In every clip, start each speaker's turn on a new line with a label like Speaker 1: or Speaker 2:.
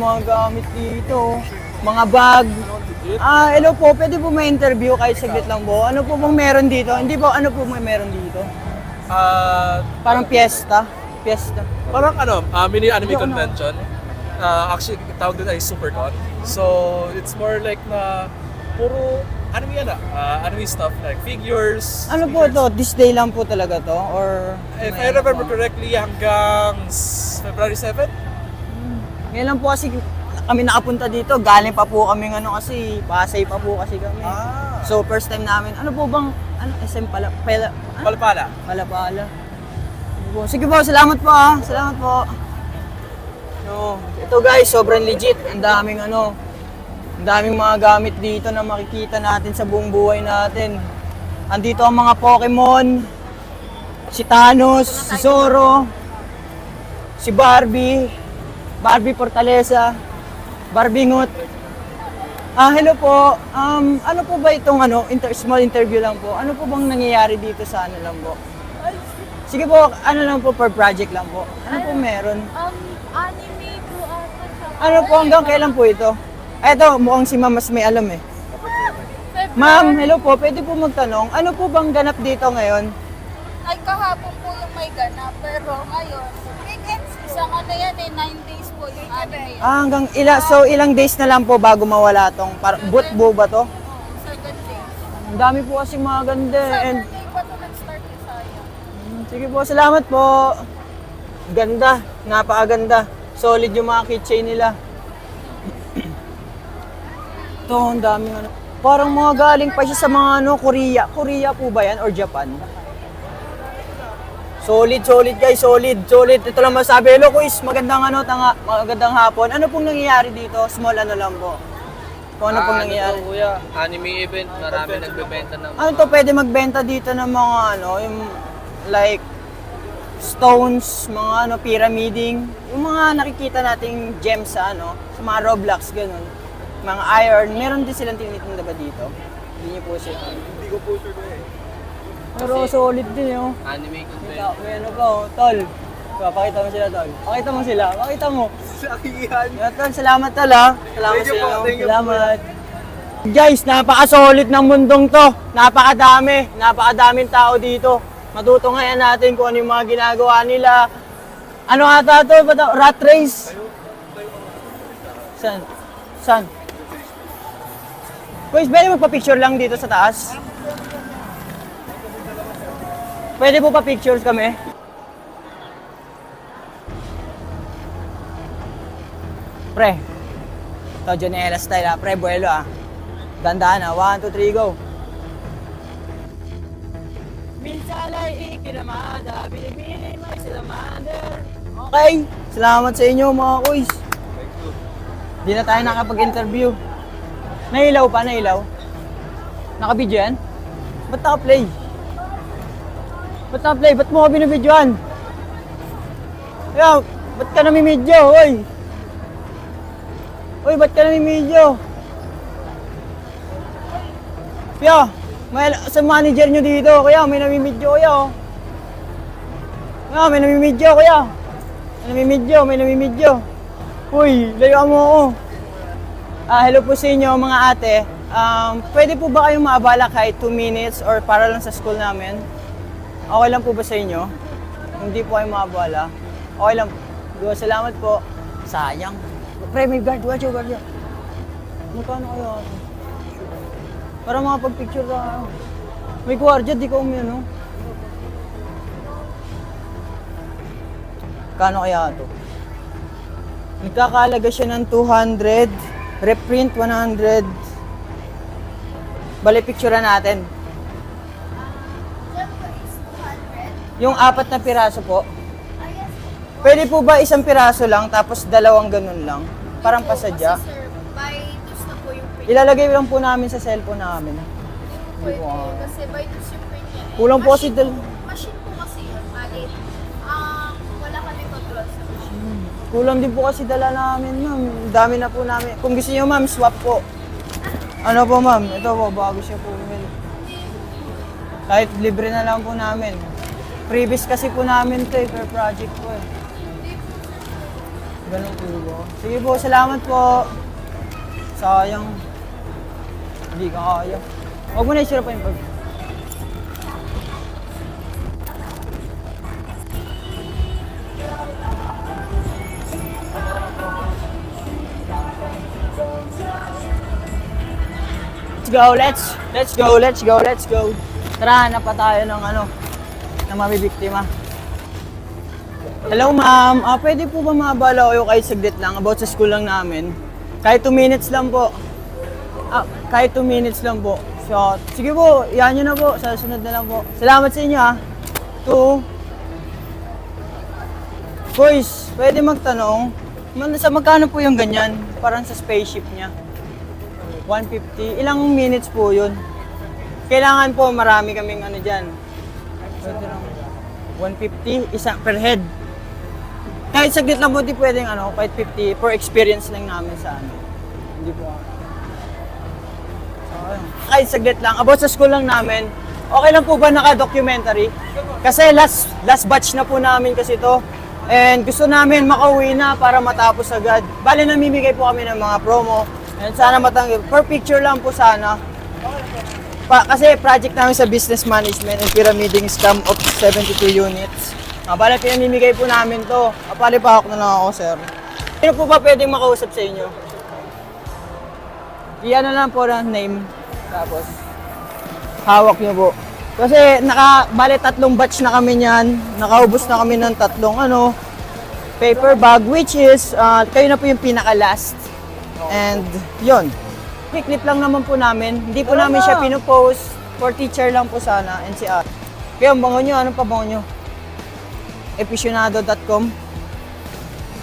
Speaker 1: Mga gamit dito, mga bag. Ah, hello po, pwede po may interview kahit saglit lang po. Ano po bang meron dito? Hindi po, ano po may meron dito?
Speaker 2: Ah,
Speaker 1: Parang piyesta. Piyesta.
Speaker 2: parang ano, ah, mini anime
Speaker 1: ano?
Speaker 2: convention. Ah, actually, tawag din ay SuperCon. So, it's more like na puro anime yan ah. Ah, anime stuff like figures.
Speaker 1: Ano po to? This day lang po talaga to? Or
Speaker 2: If I
Speaker 1: ano
Speaker 2: remember correctly, hanggang s- February 7?
Speaker 1: Ngayon lang po kasi kami nakapunta dito. Galing pa po kami ano kasi, Pasay pa po kasi kami.
Speaker 2: Ah.
Speaker 1: So first time namin, ano po bang, ano, SM pala, pala, ah?
Speaker 2: Palapala.
Speaker 1: Pala pala. Sige po, Sige po, salamat po ah. Salamat po. No, ito guys, sobrang legit. Ang daming ano, ang daming mga gamit dito na makikita natin sa buong buhay natin. Andito ang mga Pokemon, si Thanos, si Zoro, si Barbie, Barbie Fortaleza, Barbie Ngut. Ah, hello po. Um, ano po ba itong ano, inter- small interview lang po? Ano po bang nangyayari dito sa ano lang po? Sige po, ano lang po per project lang po. Ano po meron?
Speaker 3: Um, anime po ata siya.
Speaker 1: Ano po hanggang kailan po ito? Eto, mukhang si Ma'am mas may alam eh.
Speaker 3: February.
Speaker 1: Ma'am, hello po. Pwede po magtanong, ano po bang ganap dito ngayon?
Speaker 3: Ay, kahapon po yung may ganap. Pero ngayon. Ano yan eh, nine days po yung anime yan.
Speaker 1: Ah, hanggang ila, so ilang days na lang po bago mawala tong, par, bootbo ba to?
Speaker 3: Oh, seven days.
Speaker 1: Ang dami po kasi mga ganda eh. and
Speaker 3: Saturday pa ito nag-start yung sayang.
Speaker 1: Sige po, salamat po. Ganda, napakaganda. Solid yung mga keychain nila. Ito, ang daming ano. Parang mga galing pa siya sa mga ano, Korea. Korea po ba yan or Japan? Solid, solid guys, solid, solid. Ito lang masabi. Hello quiz, magandang ano, tanga, magandang hapon. Ano pong nangyayari dito? Small ano lang po. Kung ano pong
Speaker 4: Ah,
Speaker 1: nangyayari.
Speaker 4: to, kuya, anime event, marami nagbebenta ng
Speaker 1: Ano to, pwede magbenta dito ng mga ano, yung like stones, mga ano, pyramiding, yung mga nakikita nating gems sa ano, sa mga Roblox, ganun. Mga iron, meron din silang tinitinda ba dito? Hindi niyo po siya. Hindi ko po sure eh. Pero solid din yun.
Speaker 4: anime convention.
Speaker 1: Ikaw, may ano pa oh, tol. Pakita mo sila, tol. Pakita mo sila, pakita mo. Yeah, tol, salamat tol ha. Salamat sa inyo. Salamat. Guys, napaka-solid ng mundong to. Napakadami. Napakadaming tao dito. Matutunghayan natin kung ano yung mga ginagawa nila. Ano ata to? Ba't? Rat race? San? San? Guys, pwede magpa-picture lang dito sa taas? Pwede po pa pictures kami? Pre. Ito, Jonela style ah. Pre, buelo ah. Dandaan ah. One, two, three, go. Minsalay ikinamada, binibini may salamander. Okay, salamat sa inyo mga kuys. Di na tayo nakapag-interview. Nailaw pa, nailaw. Nakabidyo yan? Ba't naka-play? Ba't naka-play? Ba't mo ka binibidyoan? Kaya, ba't ka namimidyo, oy? Oy, ba't ka namimidyo? Kaya, may, sa manager nyo dito, kaya may namimidyo, kaya, oh. Kaya, may namimidyo, kaya. May namimidyo, may namimidyo. Uy, layuan mo ako. Ah, hello po sa inyo mga ate. Um, pwede po ba kayong maabala kahit 2 minutes or para lang sa school namin? Okay lang po ba sa inyo? Hindi po kayo maabala. Okay lang. Go, salamat po. Sayang. Pre, may guard. Watch your guard. Magkano kayo ate? Para makapag-picture ka. May gwardiya, di ka umyan, no? Kano kaya ito? Nagkakalaga siya ng 200, reprint 100. Bali, picture natin. Yung apat na piraso po. Pwede po ba isang piraso lang tapos dalawang ganun lang? Parang pasadya.
Speaker 3: Sir, by dos na po yung print.
Speaker 1: Ilalagay lang po namin sa cellphone namin.
Speaker 3: Pwede, kasi by dos yung print niya. eh.
Speaker 1: Kulang po kasi
Speaker 3: Machine
Speaker 1: dal-
Speaker 3: Machine po kasi yun, malit. Ah, wala kami control sa machine.
Speaker 1: Kulang din po kasi dala namin, ma'am. Dami na po namin. Kung gusto niyo, ma'am, swap po. Ano po, ma'am? Ito po, bago siya po bumili. Kahit libre na lang po namin. Previous kasi po namin to eh, per project po eh. Ganun po ba? Sige po, salamat po. Sayang. Hindi ka kaya. Huwag mo na isira pa yung pag... Let's go, let's, let's go, let's go, let's go. Tara, hanap pa tayo ng ano, na mabibiktima. Hello ma'am, ah, pwede po ba mabala kayo kahit saglit lang about sa school lang namin? Kahit 2 minutes lang po. Ah, kahit 2 minutes lang po. So, sige po, yan nyo na po. Sa sunod na lang po. Salamat sa inyo ah. Two. Boys, pwede magtanong. Man, sa magkano po yung ganyan? Parang sa spaceship niya. 150. Ilang minutes po yun? Kailangan po marami kaming ano dyan. Pwede lang. 150 isa per head. Kahit saglit lang po, di pwedeng ano, kahit 50 for experience lang namin sa ano. Hindi po. So, ayun. Kahit saglit lang. About sa school lang namin, okay lang po ba naka-documentary? Kasi last last batch na po namin kasi to. And gusto namin makauwi na para matapos agad. Bale, namimigay po kami ng mga promo. And sana matanggap. Per picture lang po sana. Pa, kasi project namin sa business management and pyramiding scam of 72 units. Ah, bale, pinamimigay po namin to. Apali pa ako na lang ako, sir. Sino po ba pwedeng makausap sa inyo? Iyan na lang po ng name. Tapos, hawak niyo po. Kasi naka, bale tatlong batch na kami niyan. Nakaubos na kami ng tatlong ano, paper bag, which is, ah, kayo na po yung pinaka-last. And, yon Clip lang naman po namin. Hindi po namin siya pinopost. For teacher lang po sana, NCR. Kaya ang bango nyo, anong pabango nyo? Episionado.com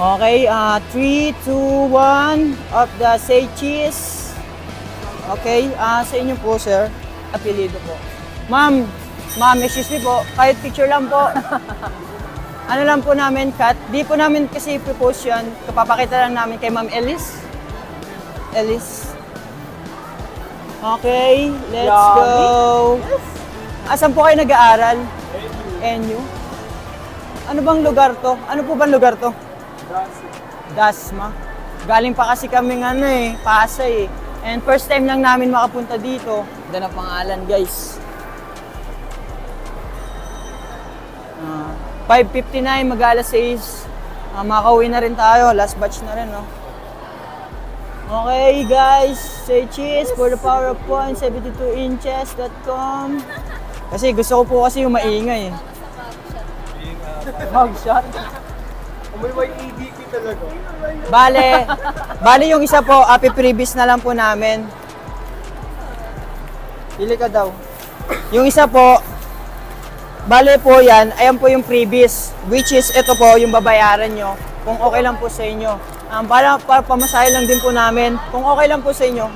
Speaker 1: Okay, ah 3, 2, 1, up the say cheese. Okay, ah sa inyo po, sir. Apelido po. Ma'am, ma'am, excuse me po. Kahit picture lang po. ano lang po namin, cut. Di po namin kasi ipopost yan. Kapapakita lang namin kay Ma'am Ellis. Ellis. Okay, let's go. Asan po kayo nag-aaral? NU. Ano bang lugar to? Ano po bang lugar to? Dasma. Galing pa kasi kami ano eh, Pasay eh. And first time lang namin makapunta dito. Ganda na pangalan guys. Ah, 5.59, mag-alas 6. Ah, makauwi na rin tayo. Last batch na rin, no? Okay, guys. Say cheese for the power of point, 72 inches.com. Kasi gusto ko po kasi yung maingay. eh. Mugshot.
Speaker 2: May may EDP talaga.
Speaker 1: Bale, bale yung isa po, api previous na lang po namin. Pili ka daw. Yung isa po, bale po yan, ayan po yung previous, which is ito po yung babayaran nyo, kung okay lang po sa inyo. Um, para, para pamasahe lang din po namin, kung okay lang po sa inyo.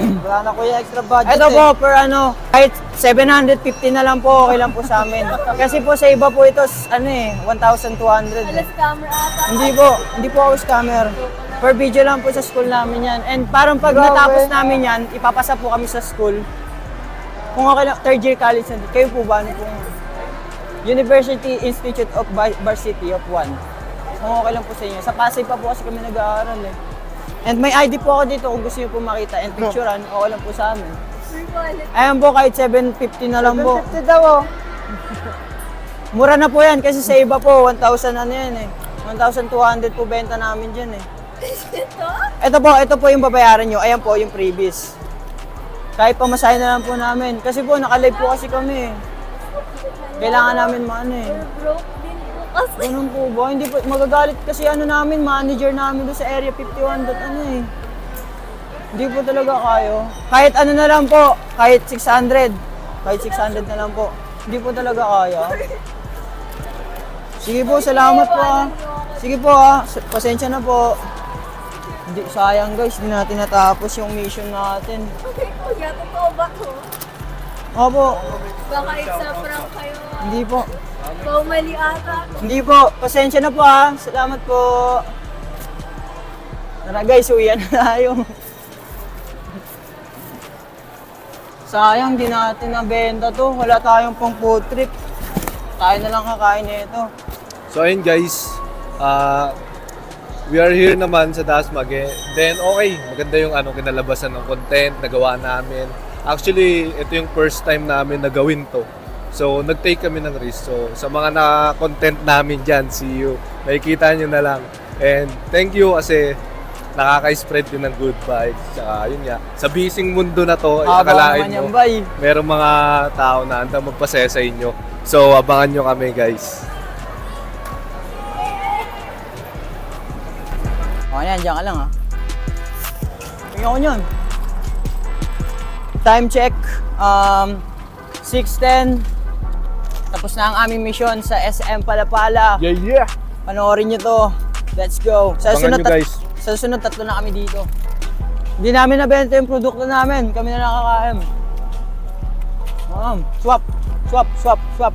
Speaker 5: Wala na kuya extra budget
Speaker 1: Ito
Speaker 5: eh.
Speaker 1: po, per ano, kahit 750 na lang po, okay lang po sa amin. Kasi po sa iba po ito, ano eh, 1,200. eh.
Speaker 3: camera ata.
Speaker 1: Hindi po, hindi po ako scammer. Per video lang po sa school namin yan. And parang pag
Speaker 5: Grabe.
Speaker 1: natapos namin yan, ipapasa po kami sa school. Kung okay lang, third year college na Kayo po ba? Ano po? University Institute of Bar- Varsity of One. Kung okay lang po sa inyo. Sa Pasay pa po kasi kami nag-aaral eh. And may ID po ako dito kung gusto niyo po makita and picturean, okay lang po sa amin. Ayan po, kahit 750 na lang po.
Speaker 5: 750 daw oh.
Speaker 1: Mura na po yan kasi sa iba po, 1,000 ano yan eh. 1,200 po benta namin dyan eh.
Speaker 3: Ito?
Speaker 1: Ito po, ito po yung babayaran nyo. Ayan po yung previous. Kahit pamasahe na lang po namin. Kasi po, nakalive po kasi kami eh. Kailangan namin maano eh.
Speaker 3: Broke din po kasi.
Speaker 1: Ganun po ba? Hindi po, magagalit kasi ano namin, manager namin doon sa area 51 dot ano eh. Hindi po talaga kayo. Kahit ano na lang po, kahit 600. Kahit 600 na lang po. Hindi po talaga kaya. Sige po, salamat po ah. Sige po ah, pasensya na po. Hindi, sayang guys, hindi natin natapos yung mission natin.
Speaker 3: Okay, kuya, totoo ba to?
Speaker 1: Opo,
Speaker 3: Baka it's a prank kayo.
Speaker 1: hindi po.
Speaker 3: Ikaw mali ata.
Speaker 1: Hindi po, pasensya na po ah. Salamat po. Tara guys, uwian na tayo. Sayang, di natin nabenta to. Wala tayong pang food trip. Tayo na lang kakain nito.
Speaker 2: So ayun guys,
Speaker 6: Ah, we are here naman sa Dasmag eh. Then okay, maganda yung ano kinalabasan ng content nagawa namin. Actually, ito yung first time namin na gawin to. So, nag-take kami ng risk. So, sa mga na-content namin dyan, see you. Makikita nyo na lang. And thank you kasi nakaka-spread din ng good vibes. Tsaka yun nga, sa bising mundo na to,
Speaker 1: Haba
Speaker 6: akalain mo, merong mga tao na handang magpasaya sa inyo. So, abangan nyo kami guys.
Speaker 1: O yan, dyan ka lang ha. Tingnan ko yun. Time check. Um, 6.10. Tapos na ang aming mission sa SM Palapala.
Speaker 6: Yeah, yeah!
Speaker 1: Panoorin nyo to. Let's go. Sa
Speaker 6: Abangan
Speaker 1: sunod,
Speaker 6: nyo, guys.
Speaker 1: sa sunod tatlo na kami dito. Hindi namin nabenta yung produkto namin. Kami na nakakain. Um, swap. Swap, swap, swap.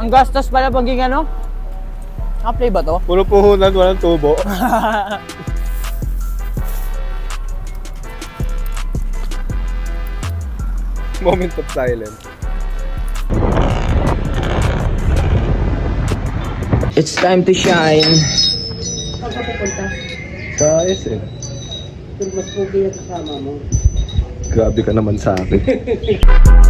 Speaker 1: Ang gastos pala paging ano? Naka-play ba to?
Speaker 6: Puro puhunan, walang tubo. Moment of silence.
Speaker 1: It's time to shine.
Speaker 6: Sa SM.
Speaker 5: Mas pogi yung kasama mo.
Speaker 6: Grabe ka naman sa akin.